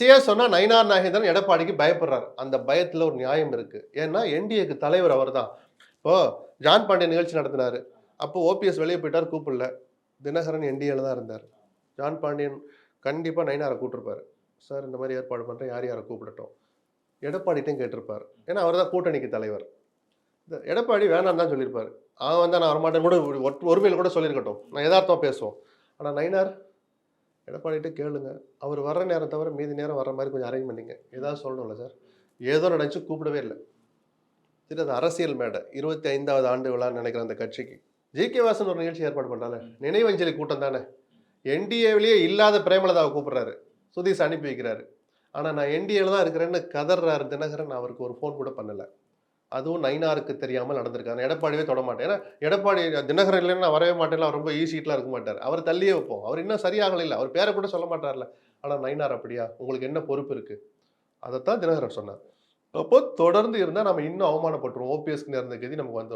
CS சொன்னா நயினார் நாகேந்திரன் எடப்பாடிக்கு பயப்படுறாரு. அந்த பயத்துல ஒரு நியாயம் இருக்கு. ஏன்னா என்டிஏக்கு தலைவர் அவர் தான் இப்போ ஜான் பாண்டிய நிகழ்ச்சி நடத்தினாரு. அப்போ ஓபிஎஸ் வெளியே போயிட்டார் கூப்பிடல. தினகரன் என்டிஏல தான் இருந்தார். ஜான் பாண்டியன் கண்டிப்பாக நயினாரை கூட்டிருப்பாரு சார் இந்த மாதிரி ஏற்பாடு பண்ணுறேன் யார் யாரை கூப்பிடட்டும்? எடப்பாடிட்டையும் கேட்டிருப்பார். ஏன்னா அவர் தான் கூட்டணிக்கு தலைவர். இந்த எடப்பாடி வேணாம் தான் சொல்லியிருப்பார். அவன் வந்தால் நான் வரமாட்டேன்னு கூட ஒரு- ஒருமையில் கூட சொல்லியிருக்கட்டும். நான் யதார்த்தமா பேசுவோம். ஆனால் நயினார் எடப்பாடிட்டு கேளுங்க. அவர் வர்ற நேரம் தவிர மீதி நேரம் வர்ற மாதிரி கொஞ்சம் அரேஞ்ச் பண்ணிங்க. ஏதாவது சொல்லணும்ல சார் ஏதோ நினச்சி கூப்பிடவே இல்லை. சரி அது அரசியல் மேடை. இருபத்தி ஐந்தாவது ஆண்டு விழான்னு நினைக்கிற அந்த கட்சிக்கு. ஜி கே வாசன் ஒரு நிகழ்ச்சி ஏற்பாடு பண்ணுறாங்க நினைவஞ்சலி கூட்டம் தானே. என்டிஏவிலேயே இல்லாத பிரேமலதாவை கூப்பிட்றாரு. சுதீஷ் அனுப்பி வைக்கிறாரு. ஆனால் நான் என்டிஏல தான் இருக்கிறேன்னு கதர்றாரு தினகரன். அவருக்கு ஒரு ஃபோன் கூட பண்ணலை. அதுவும் நைனாருக்கு தெரியாமல் நடந்திருக்காரு எடப்பாடியே தொட மாட்டேன் ஏன்னா எடப்பாடி தினகரன் இல்லைன்னு நான் வரவே மாட்டேன் அவர் ரொம்ப ஈஸிட்லாம் இருக்க மாட்டார். அவர் தள்ளியே வைப்போம். அவர் இன்னும் சரியாகல இல்லை. அவர் பேரை கூட சொல்ல மாட்டார்ல. ஆனால் நைனார் அப்படியா? உங்களுக்கு என்ன பொறுப்பு இருக்குது அதைத்தான் தினகரன் சொன்னார். அப்போ தொடர்ந்து இருந்தால் நம்ம இன்னும் அவமானப்பட்டுருவோம். ஓபிஎஸ்க்கு இருந்த கதி நமக்கு வந்தோம்